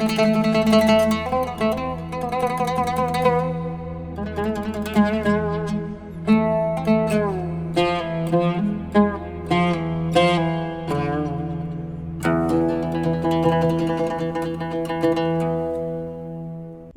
Müzik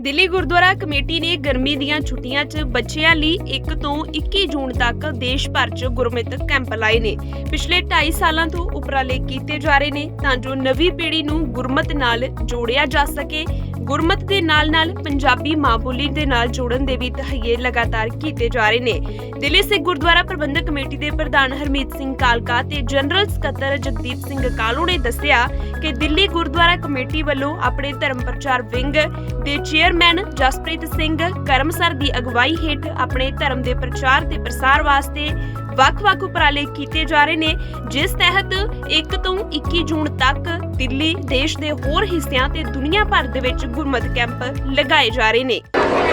Delhi Gurdwara committee ਨੇ ਗਰਮੀ ਦੀਆਂ ਛੁੱਟੀਆਂ 'ਚ ਬੱਚਿਆਂ ਲਈ 1 ਤੋਂ 21 ਜੂਨ ਤੱਕ ਦੇਸ਼ ਭਰ 'ਚ ਗੁਰਮਤਿ ਕੈਂਪ ਲਾਏ ਨੇ। ਪਿਛਲੇ 2.5 ਸਾਲਾਂ ਤੋਂ ਉਪਰਾਲੇ ਕੀਤੇ ਜਾ ਰਹੇ ਨੇ ਤਾਂ ਜੋ ਨਵੀਂ ਪੀੜ੍ਹੀ ਨੂੰ ਗੁਰਮਤਿ ਨਾਲ ਜੋੜਿਆ ਜਾ ਸਕੇ। ਗੁਰਮਤਿ ਦੇ ਨਾਲ-ਨਾਲ ਪੰਜਾਬੀ ਮਾਂ ਬੋਲੀ ਦੇ ਨਾਲ ਜੋੜਨ ਦੇ ਵੀ ਤਹਈਏ ਲਗਾਤਾਰ ਕੀਤੇ ਜਾ ਰਹੇ ਨੇ। ਦਿੱਲੀ ਸਿੱਖ ਗੁਰਦੁਆਰਾ ਪ੍ਰਬੰਧਕ ਕਮੇਟੀ ਦੇ ਪ੍ਰਧਾਨ ਹਰਮੀਤ ਸਿੰਘ ਕਾਲਕਾ ਤੇ ਜਨਰਲ ਸਕੱਤਰ ਜਗਦੀਪ ਸਿੰਘ ਕਾਲੂ ਨੇ ਦੱਸਿਆ ਕਿ ਦਿੱਲੀ ਗੁਰਦੁਆਰਾ ਕਮੇਟੀ ਵੱਲੋਂ ਆਪਣੇ ਧਰਮ ਪ੍ਰਚਾਰ ਵਿੰਗ ਦੇ ਚੇਅਰਮੈਨ ਜਸਪ੍ਰੀਤ ਸਿੰਘ ਕਰਮਸਰ ਦੀ ਅਗਵਾਈ ਹੇਠ ਆਪਣੇ ਧਰਮ ਦੇ ਪ੍ਰਚਾਰ ਤੇ ਪ੍ਰਸਾਰ ਵਾਸਤੇ ਵੱਖ-ਵੱਖ ਉਪਰਾਲੇ ਕੀਤੇ ਜਾ ਰਹੇ ਨੇ, ਜਿਸ ਤਹਿਤ 1 ਤੋਂ 21 ਜੂਨ ਤੱਕ ਦਿੱਲੀ ਦੇਸ਼ ਦੇ ਹੋਰ ਹਿੱਸਿਆਂ ਤੇ ਦੁਨੀਆ ਭਰ ਦੇ ਵਿੱਚ ਗੁਰਮਤਿ ਕੈਂਪ ਲਗਾਏ ਜਾ ਰਹੇ ਨੇ।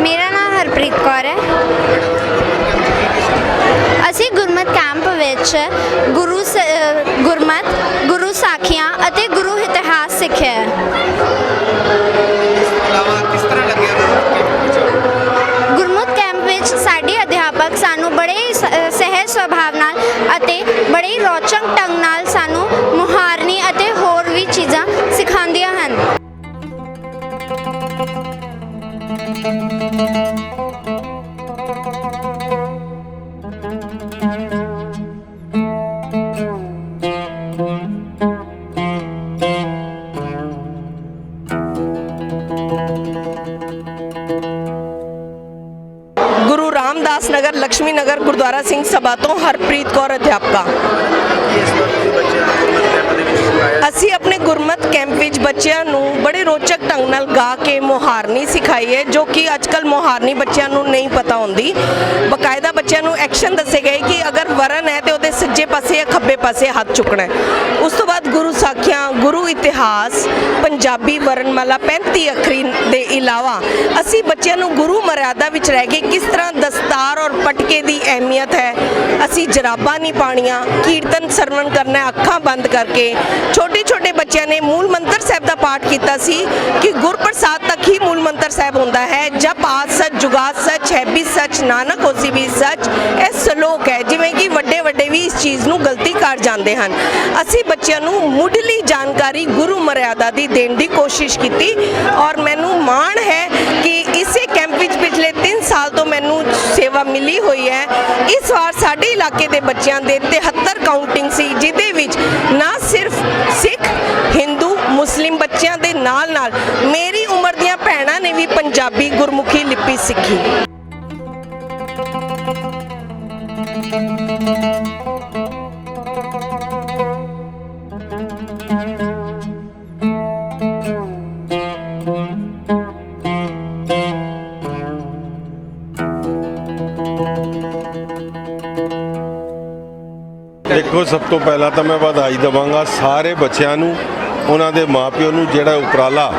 ਮੇਰਾ ਨਾਮ ਹਰਪ੍ਰੀਤ ਕੌਰ ਹੈ। ਅਸੀਂ ਗੁਰਮਤ ਕੈਂਪ ਵਿੱਚ ਗੁਰੂ ਸ- ਗੁਰਮਤ, ਗੁਰੂ ਸਾਖੀਆਂ ਅਤੇ ਗੁਰੂ ਇਤਿਹਾਸ ਸਿੱਖਿਆ ਗੁਰੂ ਰਾਮਦਾਸ ਨਗਰ ਲక్ష్ਮੀ ਨਗਰ ਗੁਰਦੁਆਰਾ ਸਿੰਘ ਸਭਾ ਤੋਂ ਹਰਪ੍ਰੀਤ ਅਸੀਂ ਆਪਣੇ ਗੁਰਮਤ ਕੈਂਪ ਵਿੱਚ ਬੱਚਿਆਂ ਨੂੰ ਬੜੇ ਰੋਚਕ ਢੰਗ ਨਾਲ ਗਾ ਕੇ ਮੁਹਾਰਨੀ ਸਿਖਾਈ ਹੈ, ਜੋ ਕਿ ਅੱਜਕੱਲ ਮੁਹਾਰਨੀ ਬੱਚਿਆਂ ਨੂੰ ਨਹੀਂ ਪਤਾ ਹੁੰਦੀ। ਬਕਾਇਦਾ ਬੱਚਿਆਂ ਨੂੰ ਐਕਸ਼ਨ ਦੱਸੇ ਗਏ ਕਿ ਅਗਰ ਵਰਨ ਹੈ ਤੇ ਉਹਦੇ ਸੱਜੇ ਪਾਸੇ ਜਾਂ ਖੱਬੇ ਪਾਸੇ ਹੱਥ ਚੁੱਕਣਾ ਹੈ। ਉਸ ਤੋਂ ਬਾਅਦ ਗੁਰੂ ਸਾਖੀਆਂ, ਗੁਰੂ ਇਤਿਹਾਸ, ਪੰਜਾਬੀ ਵਰਨਮਾਲਾ 35 ਅੱਖਰੀ ਦੇ ਇਲਾਵਾ ਅਸੀਂ ਬੱਚਿਆਂ ਨੂੰ ਗੁਰੂ ਮਰਿਆਦਾ ਵਿੱਚ ਰਹਿ ਕੇ ਕਿਸ ਤਰ੍ਹਾਂ ਦਸਤਾਰ ਔਰ ਪਟਕੇ ਦੀ ਅਹਿਮੀਅਤ ਹੈ, ਅਸੀਂ ਜਰਾਬਾਂ ਨਹੀਂ ਪਾਣੀਆਂ ਕੀਰਤਨ ਸਰਵਣ ਕਰਨਾ ਅੱਖਾਂ ਬੰਦ ਕਰਕੇ ਛੋਟੇ ਛੋਟੇ ਬੱਚਿਆਂ ਨੇ ਮੂਲ ਮੰਤਰ ਸਾਹਿਬ ਦਾ ਪਾਠ ਕੀਤਾ ਸੀ ਕਿ ਗੁਰਪ੍ਰਸਾਦ ਤੱਕ ਹੀ ਮੂਲ ਮੰਤਰ ਸਾਹਿਬ ਹੁੰਦਾ ਹੈ। ਜਪ ਆਦ ਸੱਚ ਜੁਗਾਦ ਸੱਚ, ਹੈ ਵੀ ਸੱਚ, ਨਾਨਕ ਹੋਸੀ ਵੀ ਸੱਚ, ਇਹ ਸ਼ਲੋਕ ਹੈ, ਜਿਵੇਂ ਕਿ ਵੱਡੇ ਵੱਡੇ ਵੀ ਇਸ ਚੀਜ਼ ਨੂੰ ਗਲਤੀ ਕਰ ਜਾਂਦੇ ਹਨ। ਅਸੀਂ ਬੱਚਿਆਂ ਨੂੰ ਮੁੱਢਲੀ ਜਾਣਕਾਰੀ ਗੁਰੂ ਮਰਿਆਦਾ ਦੀ ਦੇਣ ਦੀ ਕੋਸ਼ਿਸ਼ ਕੀਤੀ ਔਰ ਮੈਨੂੰ ਮਾਣ ਹੈ ਕਿ ਇਸੇ ਕੈਂਪ ਵਿੱਚ ਪਿਛਲੇ 3 ਸਾਲ ਤੋਂ ਮੈਨੂੰ ਸੇਵਾ ਮਿਲੀ ਹੋਈ ਹੈ। ਇਸ ਵਾਰ ਸਾਡੇ ਇਲਾਕੇ ਦੇ ਬੱਚਿਆਂ ਦੇ 73 ਕਾਊਂਟਿੰਗ ਸੀ, ਜਿਹਦੇ ਵਿੱਚ ਨਾ ਸਿਰਫ ਸਿੱਖ ਹਿੰਦੂ ਮੁਸਲਿਮ ਬੱਚਿਆਂ ਦੇ ਨਾਲ ਨਾਲ ਮੇਰੀ ਉਮਰ ਦੀਆਂ ਭੈਣਾਂ ਨੇ ਵੀ ਪੰਜਾਬੀ ਗੁਰਮੁਖੀ ਲਿਪੀ ਸਿੱਖੀ। ਦੇਖੋ, ਸਭ ਤੋਂ ਪਹਿਲਾਂ ਤਾਂ ਮੈਂ ਵਧਾਈ ਦਵਾਂਗਾ ਸਾਰੇ ਬੱਚਿਆਂ ਨੂੰ। ਉਹਨਾਂ ਦੇ ਮਾਪਿਓ ਨੂੰ ਜਿਹੜਾ ਉਪਰਾਲਾ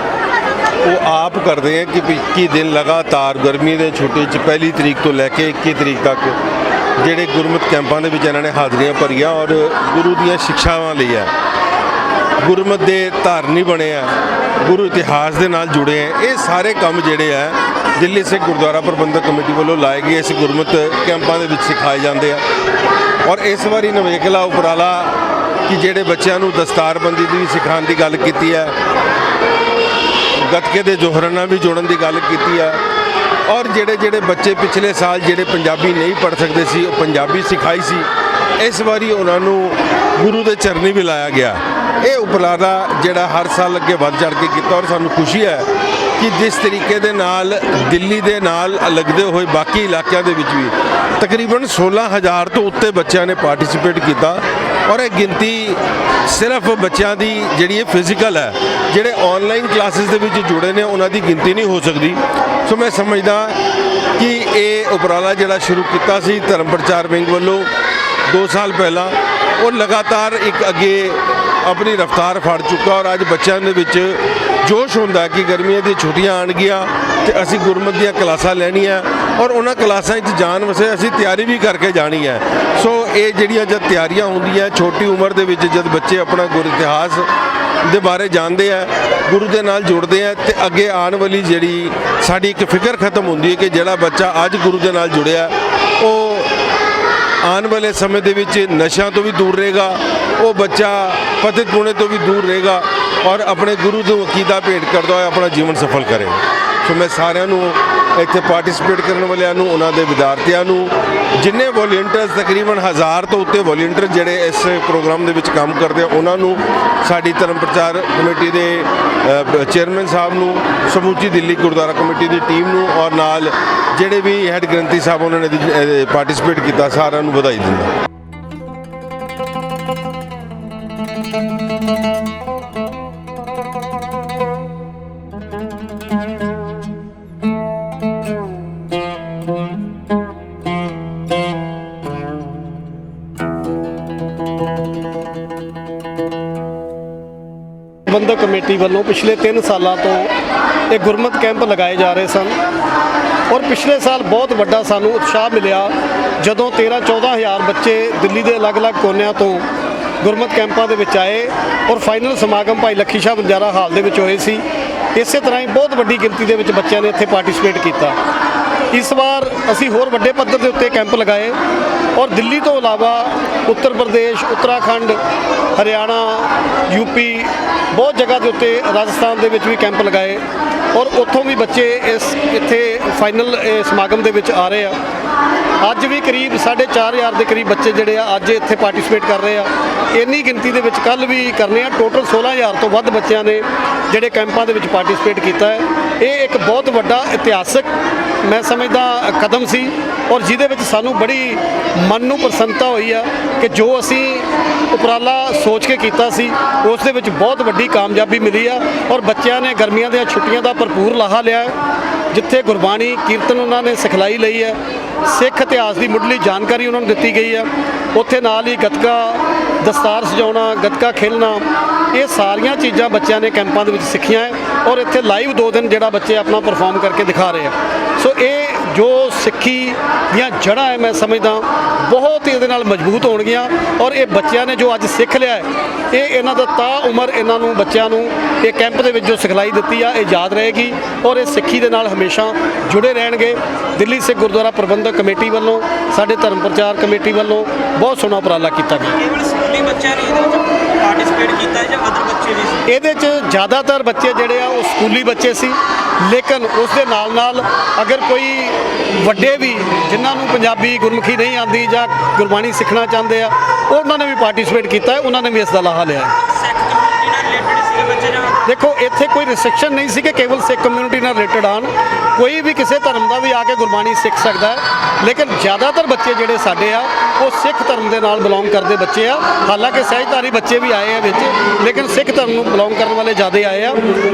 ਉਹ ਆਪ ਕਰਦੇ ਆ ਕਿ ਵੀ 21 ਦਿਨ ਲਗਾਤਾਰ ਗਰਮੀ ਦੇ ਛੁੱਟੀ 'ਚ ਪਹਿਲੀ ਤਰੀਕ ਤੋਂ ਲੈ ਕੇ 21 ਤਰੀਕ ਤੱਕ ਜਿਹੜੇ ਗੁਰਮਤ ਕੈਂਪਾਂ ਦੇ ਵਿੱਚ ਇਹਨਾਂ ਨੇ ਹਾਜ਼ਰੀਆਂ ਭਰੀਆਂ ਔਰ ਗੁਰੂ ਦੀਆਂ ਸਿੱਖਿਆਵਾਂ ਲਈਆਂ ਗੁਰਮਤ ਦੇ ਧਾਰਨੀ ਬਣੇ ਆ, ਗੁਰੂ ਇਤਿਹਾਸ ਦੇ ਨਾਲ ਜੁੜੇ ਆ। ਇਹ ਸਾਰੇ ਕੰਮ ਜਿਹੜੇ ਆ, ਦਿੱਲੀ ਸਿੱਖ ਗੁਰਦੁਆਰਾ ਪ੍ਰਬੰਧਕ ਕਮੇਟੀ ਵੱਲੋਂ ਲਾਏ ਗਏ ਇਸ ਗੁਰਮਤ ਕੈਂਪਾਂ ਦੇ ਵਿੱਚ ਸਿਖਾਏ ਜਾਂਦੇ ਆ। ਔਰ ਇਸ ਵਾਰੀ ਨਵੇਕਲਾ ਉਪਰਾਲਾ ਕਿ ਜਿਹੜੇ ਬੱਚਿਆਂ ਨੂੰ ਦਸਤਾਰਬੰਦੀ ਦੀ ਵੀ ਸਿਖਾਉਣ ਦੀ ਗੱਲ ਕੀਤੀ ਹੈ, ਗੱਤਕੇ ਦੇ ਜੋਹਰਾਂ ਨਾਲ ਵੀ ਜੋੜਨ ਦੀ ਗੱਲ ਕੀਤੀ ਹੈ, ਔਰ ਜਿਹੜੇ ਜਿਹੜੇ ਬੱਚੇ ਪਿਛਲੇ ਸਾਲ ਜਿਹੜੇ ਪੰਜਾਬੀ ਨਹੀਂ ਪੜ੍ਹ ਸਕਦੇ ਸੀ, ਉਹ ਪੰਜਾਬੀ ਸਿਖਾਈ ਸੀ, ਇਸ ਵਾਰੀ ਉਹਨਾਂ ਨੂੰ ਗੁਰੂ ਦੇ ਚਰਨੀ ਵੀ ਲਾਇਆ ਗਿਆ। ਇਹ ਉਪਰਾਲਾ ਜਿਹੜਾ ਹਰ ਸਾਲ ਅੱਗੇ ਵੱਧ ਚੜ ਕੇ ਕੀਤਾ ਔਰ ਸਾਨੂੰ ਖੁਸ਼ੀ ਹੈ ਕਿ ਜਿਸ ਤਰੀਕੇ ਦੇ ਨਾਲ ਦਿੱਲੀ ਦੇ ਨਾਲ ਲੱਗਦੇ ਹੋਏ ਬਾਕੀ ਇਲਾਕਿਆਂ ਦੇ ਵਿੱਚ ਵੀ ਤਕਰੀਬਨ 16000 ਤੋਂ ਉੱਤੇ ਬੱਚਿਆਂ ਨੇ ਪਾਰਟਿਸਿਪੇਟ ਕੀਤਾ। ਔਰ ਇਹ ਗਿਣਤੀ ਸਿਰਫ ਬੱਚਿਆਂ ਦੀ ਜਿਹੜੀ ਇਹ ਫਿਜ਼ੀਕਲ ਹੈ, ਜਿਹੜੇ ਆਨਲਾਈਨ ਕਲਾਸਿਸ ਦੇ ਵਿੱਚ ਜੁੜੇ ਨੇ, ਉਹਨਾਂ ਦੀ ਗਿਣਤੀ ਨਹੀਂ ਹੋ ਸਕਦੀ। ਸੋ ਮੈਂ ਸਮਝਦਾ ਕਿ ਇਹ ਉਪਰਾਲਾ ਜਿਹੜਾ ਸ਼ੁਰੂ ਕੀਤਾ ਸੀ ਧਰਮ ਪ੍ਰਚਾਰ ਵਿੰਗ ਵੱਲੋਂ 2 ਸਾਲ ਪਹਿਲਾਂ, ਉਹ ਲਗਾਤਾਰ ਇੱਕ ਅੱਗੇ ਆਪਣੀ ਰਫ਼ਤਾਰ ਫੜ ਚੁੱਕਾ ਔਰ ਅੱਜ ਬੱਚਿਆਂ ਦੇ ਵਿੱਚ ਜੋਸ਼ ਹੁੰਦਾ ਕਿ ਗਰਮੀਆਂ ਦੀਆਂ ਛੁੱਟੀਆਂ ਆਣਗੀਆਂ ਤੇ ਅਸੀਂ ਗੁਰਮਤ ਦੀਆਂ ਕਲਾਸਾਂ ਲੈਣੀਆਂ। ਔਰ ਉਹਨਾਂ ਕਲਾਸਾਂ ਵਿੱਚ ਜਾਣ ਵਸੇ ਅਸੀਂ ਤਿਆਰੀ ਵੀ ਕਰਕੇ ਜਾਣੀ ਹੈ। ਸੋ ਇਹ ਜਿਹੜੀਆਂ ਜਦ ਤਿਆਰੀਆਂ ਹੁੰਦੀਆਂ, ਛੋਟੀ ਉਮਰ ਦੇ ਵਿੱਚ ਜਦ ਬੱਚੇ ਆਪਣਾ ਗੁਰ ਇਤਿਹਾਸ ਦੇ ਬਾਰੇ ਜਾਣਦੇ ਆ, ਗੁਰੂ ਦੇ ਨਾਲ ਜੁੜਦੇ ਆ ਤੇ ਅੱਗੇ ਆਉਣ ਵਾਲੀ ਜਿਹੜੀ ਸਾਡੀ ਇੱਕ ਫਿਕਰ ਖਤਮ ਹੁੰਦੀ ਹੈ ਕਿ ਜਿਹੜਾ ਬੱਚਾ ਅੱਜ ਗੁਰੂ ਦੇ ਨਾਲ ਜੁੜਿਆ, ਉਹ ਆਉਣ ਵਾਲੇ ਸਮੇਂ ਦੇ ਵਿੱਚ ਨਸ਼ਿਆਂ ਤੋਂ ਵੀ ਦੂਰ ਰਹੇਗਾ, ਉਹ ਬੱਚਾ ਪਤਿਤ ਪੁਣੇ ਤੋਂ ਵੀ ਦੂਰ ਰਹੇਗਾ ਔਰ ਆਪਣੇ ਗੁਰੂ ਨੂੰ ਅਕੀਦਾ ਭੇਟ ਕਰਦਾ ਹੋਇਆ ਆਪਣਾ ਜੀਵਨ ਸਫਲ ਕਰੇ। ਸੋ ਮੈਂ ਸਾਰਿਆਂ ਨੂੰ ਇੱਥੇ ਪਾਰਟਿਸਿਪੇਟ ਕਰਨ ਵਾਲਿਆਂ ਨੂੰ, ਉਹਨਾਂ ਦੇ ਵਿਦਿਆਰਥੀਆਂ ਨੂੰ, ਜਿੰਨੇ ਵੋਲੰਟੀਅਰਸ ਤਕਰੀਬਨ ਹਜ਼ਾਰ ਤੋਂ ਉੱਤੇ ਵੋਲੰਟੀਅਰ ਜਿਹੜੇ ਇਸ ਪ੍ਰੋਗਰਾਮ ਦੇ ਵਿੱਚ ਕੰਮ ਕਰਦੇ ਆ, ਉਹਨਾਂ ਨੂੰ ਸਾਡੀ ਧਰਮ ਪ੍ਰਚਾਰ ਕਮੇਟੀ ਦੇ ਚੇਅਰਮੈਨ ਸਾਹਿਬ ਨੂੰ, ਸਮੁੱਚੀ ਦਿੱਲੀ ਗੁਰਦੁਆਰਾ ਕਮੇਟੀ ਦੀ ਟੀਮ ਨੂੰ ਔਰ ਨਾਲ ਜਿਹੜੇ ਵੀ ਹੈੱਡ ਗ੍ਰੰਥੀ ਸਾਹਿਬ, ਉਹਨਾਂ ਨੇ ਪਾਰਟਿਸਿਪੇਟ ਕੀਤਾ, ਸਾਰਿਆਂ ਨੂੰ ਵਧਾਈ ਦਿੰਦਾ। ਪ੍ਰਬੰਧਕ ਕਮੇਟੀ ਵੱਲੋਂ ਪਿਛਲੇ 3 ਸਾਲਾਂ ਤੋਂ ਇਹ ਗੁਰਮਤ ਕੈਂਪ ਲਗਾਏ ਜਾ ਰਹੇ ਸਨ ਔਰ ਪਿਛਲੇ ਸਾਲ ਬਹੁਤ ਵੱਡਾ ਸਾਨੂੰ ਉਤਸ਼ਾਹ ਮਿਲਿਆ ਜਦੋਂ 13 14000 ਬੱਚੇ ਦਿੱਲੀ ਦੇ ਅਲੱਗ-ਅਲੱਗ ਕੋਨਿਆਂ ਤੋਂ ਗੁਰਮਤ ਕੈਂਪਾਂ ਦੇ ਵਿੱਚ ਆਏ ਔਰ ਫਾਈਨਲ ਸਮਾਗਮ ਭਾਈ ਲੱਖੀ ਸ਼ਾਹ ਬੰਜਾਰਾ ਹਾਲ ਦੇ ਵਿੱਚ ਹੋਏ ਸੀ। ਇਸੇ ਤਰ੍ਹਾਂ ਹੀ ਬਹੁਤ ਵੱਡੀ ਗਿਣਤੀ ਦੇ ਵਿੱਚ ਬੱਚਿਆਂ ਨੇ ਇੱਥੇ ਪਾਰਟਿਸਿਪੇਟ ਕੀਤਾ। ਇਸ ਵਾਰ ਅਸੀਂ ਹੋਰ ਵੱਡੇ ਪੱਧਰ ਦੇ ਉੱਤੇ ਕੈਂਪ ਲਗਾਏ ਔਰ ਦਿੱਲੀ ਤੋਂ ਇਲਾਵਾ ਉੱਤਰ ਪ੍ਰਦੇਸ਼, ਉੱਤਰਾਖੰਡ, ਹਰਿਆਣਾ ਯੂਪੀ ਬਹੁਤ ਜਗ੍ਹਾ ਦੇ ਉੱਤੇ ਰਾਜਸਥਾਨ ਦੇ ਵਿੱਚ ਵੀ ਕੈਂਪ ਲਗਾਏ ਔਰ ਉੱਥੋਂ ਵੀ ਬੱਚੇ ਇਸ ਇੱਥੇ ਫਾਈਨਲ ਸਮਾਗਮ ਦੇ ਵਿੱਚ ਆ ਰਹੇ ਆ। ਅੱਜ ਵੀ ਕਰੀਬ 4500 ਦੇ ਕਰੀਬ ਬੱਚੇ ਜਿਹੜੇ ਆ ਅੱਜ ਇੱਥੇ ਪਾਰਟਿਸਿਪੇਟ ਕਰ ਰਹੇ ਆ। ਇੰਨੀ ਗਿਣਤੀ ਦੇ ਵਿੱਚ ਕੱਲ ਵੀ ਕਰਨੇ ਆ। ਟੋਟਲ 16000 ਤੋਂ ਵੱਧ ਬੱਚਿਆਂ ਨੇ ਜਿਹੜੇ ਕੈਂਪਾਂ ਦੇ ਵਿੱਚ ਪਾਰਟਿਸਿਪੇਟ ਕੀਤਾ ਹੈ। ਇਹ ਇੱਕ ਬਹੁਤ ਵੱਡਾ ਇਤਿਹਾਸਕ ਮੈਂ ਸਮਝਦਾ ਕਦਮ ਸੀ ਔਰ ਜਿਹਦੇ ਵਿੱਚ ਸਾਨੂੰ ਬੜੀ ਮਨ ਨੂੰ ਪ੍ਰਸੰਨਤਾ ਹੋਈ ਆ ਕਿ ਜੋ ਅਸੀਂ ਉਪਰਾਲਾ ਸੋਚ ਕੇ ਕੀਤਾ ਸੀ, ਉਸ ਦੇ ਵਿੱਚ ਬਹੁਤ ਵੱਡੀ ਕਾਮਯਾਬੀ ਮਿਲੀ ਆ ਔਰ ਬੱਚਿਆਂ ਨੇ ਗਰਮੀਆਂ ਦੀਆਂ ਛੁੱਟੀਆਂ ਦਾ ਭਰਪੂਰ ਲਾਹਾ ਲਿਆ ਜਿੱਥੇ ਗੁਰਬਾਣੀ ਕੀਰਤਨ ਉਹਨਾਂ ਨੇ ਸਿਖਲਾਈ ਲਈ ਹੈ, ਸਿੱਖ ਇਤਿਹਾਸ ਦੀ ਮੁੱਢਲੀ ਜਾਣਕਾਰੀ ਉਹਨਾਂ ਨੂੰ ਦਿੱਤੀ ਗਈ ਹੈ, ਉੱਥੇ ਨਾਲ ਹੀ ਗੱਤਕਾ ਦਸਤਾਰ ਸਜਾਉਣਾ, ਗੱਤਕਾ ਖੇਲਣਾ, ਇਹ ਸਾਰੀਆਂ ਚੀਜ਼ਾਂ ਬੱਚਿਆਂ ਨੇ ਕੈਂਪਾਂ ਦੇ ਵਿੱਚ ਸਿੱਖੀਆਂ ਹੈ ਔਰ ਇੱਥੇ ਲਾਈਵ ਦੋ ਦਿਨ ਜਿਹੜਾ ਬੱਚੇ ਆਪਣਾ ਪਰਫਾਰਮ ਕਰਕੇ ਦਿਖਾ ਰਹੇ ਆ। ਸੋ ਇਹ ਜੋ ਸਿੱਖੀ ਦੀਆਂ ਜੜ੍ਹਾਂ ਹੈ ਮੈਂ ਸਮਝਦਾ, ਬਹੁਤ ਹੀ ਇਹਦੇ ਨਾਲ ਮਜ਼ਬੂਤ ਹੋਣਗੀਆਂ ਔਰ ਇਹ ਬੱਚਿਆਂ ਨੇ ਜੋ ਅੱਜ ਸਿੱਖ ਲਿਆ ਹੈ, ਇਹ ਇਹਨਾਂ ਦਾ ਤਾ ਉਮਰ ਇਹਨਾਂ ਨੂੰ, ਬੱਚਿਆਂ ਨੂੰ ਇਹ ਕੈਂਪ ਦੇ ਵਿੱਚ ਜੋ ਸਿਖਲਾਈ ਦਿੱਤੀ ਆ, ਇਹ ਯਾਦ ਰਹੇਗੀ ਔਰ ਇਹ ਸਿੱਖੀ ਦੇ ਨਾਲ ਹਮੇਸ਼ਾ ਜੁੜੇ ਰਹਿਣਗੇ। ਦਿੱਲੀ ਸਿੱਖ ਗੁਰਦੁਆਰਾ ਪ੍ਰਬੰਧਕ ਕਮੇਟੀ ਵੱਲੋਂ, ਸਾਡੇ ਧਰਮ ਪ੍ਰਚਾਰ ਕਮੇਟੀ ਵੱਲੋਂ ਬਹੁਤ ਸੋਹਣਾ ਉਪਰਾਲਾ ਕੀਤਾ ਗਿਆ। ਕੇਵਲ ਸਕੂਲੀ ਬੱਚਿਆਂ ਨੇ ਇਹਦੇ ਵਿੱਚ ਪਾਰਟਿਸਿਪੇਟ ਕੀਤਾ ਜਾਂ ਅਦਰ ਬੱਚੇ ਵੀ ਸੀ? ਇਹਦੇ 'ਚ ਜ਼ਿਆਦਾਤਰ ਬੱਚੇ ਜਿਹੜੇ ਆ ਉਹ ਸਕੂਲੀ ਬੱਚੇ ਸੀ। ਲੇਕਿਨ ਉਸ ਦੇ ਨਾਲ ਨਾਲ ਅਗਰ ਕੋਈ ਵੱਡੇ ਵੀ ਜਿਨ੍ਹਾਂ ਨੂੰ ਪੰਜਾਬੀ ਗੁਰਮੁਖੀ ਨਹੀਂ ਆਉਂਦੀ ਜਾਂ ਗੁਰਬਾਣੀ ਸਿੱਖਣਾ ਚਾਹੁੰਦੇ ਆ ਉਹਨਾਂ ਨੇ ਵੀ ਪਾਰਟਿਸਿਪੇਟ ਕੀਤਾ ਹੈ ਉਹਨਾਂ ਨੇ ਵੀ ਇਸ ਦਾ ਲਾਹਾ ਲਿਆ ਸਿੱਖ ਕਮਿਊਨਿਟੀ ਨਾਲ ਰਿਲੇਟਡ ਸੀ ਬੱਚੇ ਜਾਂ ਦੇਖੋ ਇੱਥੇ ਕੋਈ ਰਿਸਟ੍ਰਿਕਸ਼ਨ ਨਹੀਂ ਸੀ ਕਿ ਕੇਵਲ ਸਿੱਖ ਕਮਿਊਨਿਟੀ ਨਾਲ ਰਿਲੇਟਡ ਆਣ ਕੋਈ ਵੀ ਕਿਸੇ ਧਰਮ ਦਾ ਵੀ ਆ ਕੇ ਗੁਰਬਾਣੀ ਸਿੱਖ ਸਕਦਾ ਹੈ। ਲੇਕਿਨ ਜ਼ਿਆਦਾਤਰ ਬੱਚੇ ਜਿਹੜੇ ਸਾਡੇ ਆ, ਉਹ ਸਿੱਖ ਧਰਮ ਦੇ ਨਾਲ ਬਿਲੋਂਗ ਕਰਦੇ ਬੱਚੇ ਆ। ਹਾਲਾਂਕਿ ਸਹਿਜਧਾਰੀ ਬੱਚੇ ਵੀ ਆਏ ਆ ਵਿੱਚ, ਲੇਕਿਨ ਸਿੱਖ ਧਰਮ ਨੂੰ ਬਿਲੋਂਗ ਕਰਨ ਵਾਲੇ ਜ਼ਿਆਦਾ ਆਏ ਆ।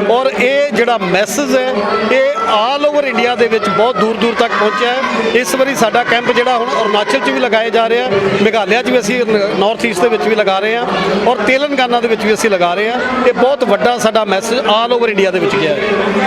ਔਰ ਇਹ ਜਿਹੜਾ ਮੈਸੇਜ ਹੈ, ਇਹ ਆਲ ਓਵਰ ਇੰਡੀਆ ਦੇ ਵਿੱਚ ਬਹੁਤ ਦੂਰ ਦੂਰ ਤੱਕ ਪਹੁੰਚਿਆ ਹੈ। ਇਸ ਵਾਰੀ ਸਾਡਾ ਕੈਂਪ ਜਿਹੜਾ ਹੁਣ ਅਰੁਣਾਚਲ 'ਚ ਵੀ ਲਗਾਏ ਜਾ ਰਿਹਾ ਮੇਘਾਲਿਆ 'ਚ ਵੀ ਅਸੀਂ ਨਾਰਥ ਈਸਟ ਦੇ ਵਿੱਚ ਵੀ ਲਗਾ ਰਹੇ ਹਾਂ। ਔਰ ਤੇਲੰਗਾਨਾ ਦੇ ਵਿੱਚ ਵੀ ਅਸੀਂ ਲਗਾ ਰਹੇ ਹਾਂ। ਇਹ ਬਹੁਤ ਵੱਡਾ ਸਾਡਾ ਮੈਸੇਜ ਆਲ ਓਵਰ ਇੰਡੀਆ ਦੇ ਵਿੱਚ ਗਿਆ ਹੈ।